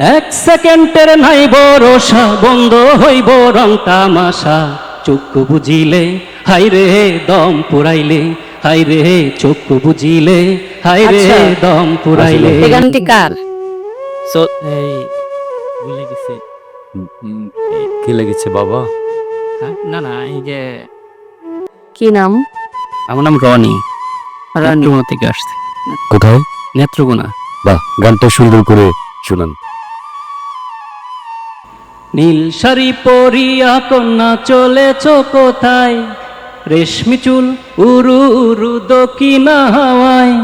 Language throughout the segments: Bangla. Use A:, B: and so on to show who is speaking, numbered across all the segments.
A: এক সেকেন্ডের নাই ভরসা বন্ধ হইব রং তামাশা চক্ষু বুঝিলে হাই রে দম পুরাইলে হাই রে চক্ষু বুঝিলে হাই রে
B: আচ্ছা।
A: দম পুরাইলে।
B: এই গানটি কার?
A: সো এই ভুলে গেছি।
C: কে লেগেছে বাবা?
A: হ্যাঁ? না না এই যে
B: কি নাম?
A: আমার নাম রনি।
B: রানী।
A: থেকে আসছে।
C: কোথায়?
A: নেত্রকোনা।
C: বাহ গানটা সুন্দর করে শুনান।
A: নীল শাড়ি পরিয়া কন্যা চলেছ কোথায়? রেশমি চুল উরু উরু দক্ষিণা হাওয়ায়।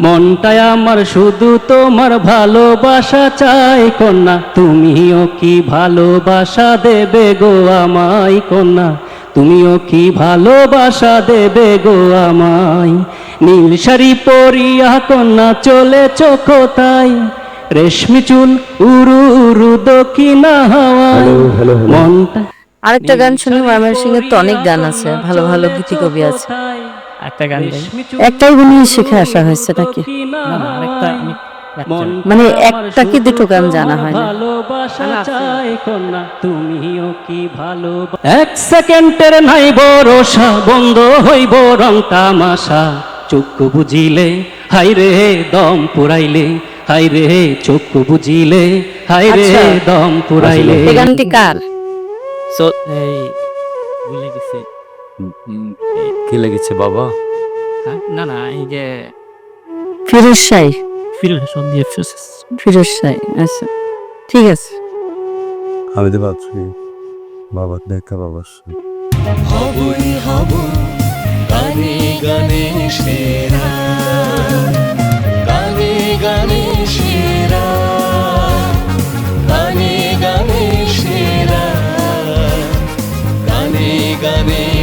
A: মনটায় আমার শুধু তোমার ভালোবাসা চাই কন্যা। তুমিও কি ভালোবাসা দেবে গো আমায় কন্যা? তুমিও কি ভালোবাসা দেবে গো আমায়? নীল শাড়ি পরিয়া কন্যা চলেছ কোথায়? রেশমি চুল উরু উরু দক্ষিণা হাওয়ায় মনটা
B: আরেকটা গান শুনি ময়মন সিং এর তো অনেক গান আছে ভালো ভালো গীতি কবি আছে।
A: একটা গান
B: একটাই গুলি শিখে আসা হয়েছে নাকি? মানে একটা কি দুটো গান জানা হয়
A: তুমিও কি ভালো এক সেকেন্ডের নাই ভরসা বন্ধ হইব রং তামাশা। চক্ষু বুঝিলে হাই রে দম পুরাইলে হাই রে চক্ষু বুঝিলে হাই রে
B: আচ্ছা।
A: দম পুরাইলে?
B: এই গানটি কার?
A: সো এই ভুলে গেছি।
C: কে লেগেছে বাবা?
A: হ্যাঁ? না না এই যে
B: ফিরোজ শাহ।
A: ফিল্ম দিয়ে
B: ফিরোজ শাহ আচ্ছা। ঠিক আছে।
C: আমি তো ভাবছি বাবার দেখা বাবার সাথে।
D: হবই হব গানে গানে সেরা। caminho.